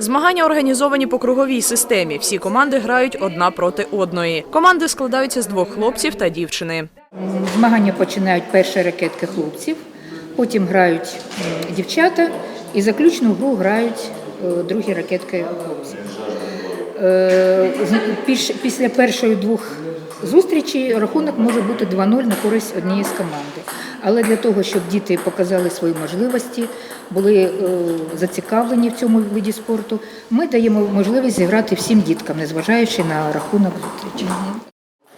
Змагання організовані по круговій системі. Всі команди грають одна проти одної. Команди складаються з двох хлопців та дівчини. Змагання починають перші ракетки хлопців, потім грають дівчата і заключну гру грають е, другі ракетки хлопців. Е, Після першої двох зустрічей рахунок може бути 2-0 на користь однієї з команди. Але для того, щоб діти показали свої можливості, були е, зацікавлені в цьому виді спорту, ми даємо можливість зіграти всім діткам, незважаючи на рахунок зустрічі.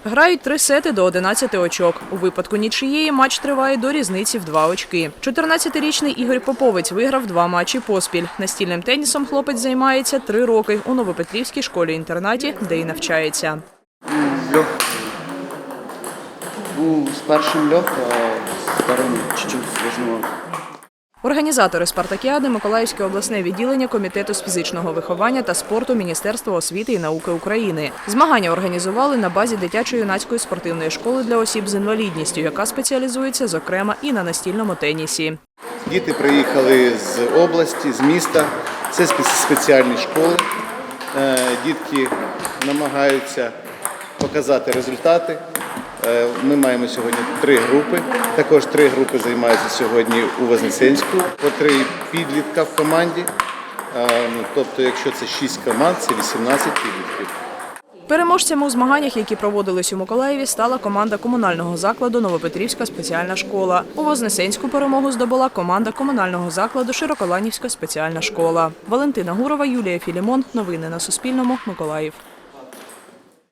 Грають три сети до 11 очок. У випадку нічиєї матч триває до різниці в два очки. 14-річний Ігор Поповець виграв два матчі поспіль. Настільним тенісом хлопець займається три роки у Новопетрівській школі-інтернаті, де й навчається. Ну, с першим лег, а с вторым чуть-чуть сложновато. Організатори спартакіади Миколаївське обласне відділення комітету з фізичного виховання та спорту Міністерства освіти і науки України. Змагання організували на базі дитячо-юнацької спортивної школи для осіб з інвалідністю, яка спеціалізується зокрема і на настільному тенісі. Діти приїхали з області, з міста. Це спеціальні школи. Е, Дітки намагаються показати результати. Е, Ми маємо сьогодні три групи. Також три групи займаються сьогодні у Вознесенську, по три підлітка в команді. Е, ну, Тобто, якщо це шість команд, це 18 підлітків. Переможцями у змаганнях, які проводились у Миколаєві, стала команда комунального закладу Новопетрівська спеціальна школа. У Вознесенську перемогу здобула команда комунального закладу Широколанівська спеціальна школа. Валентина Гурова, Юлія Філімон. Новини на Суспільному. Миколаїв.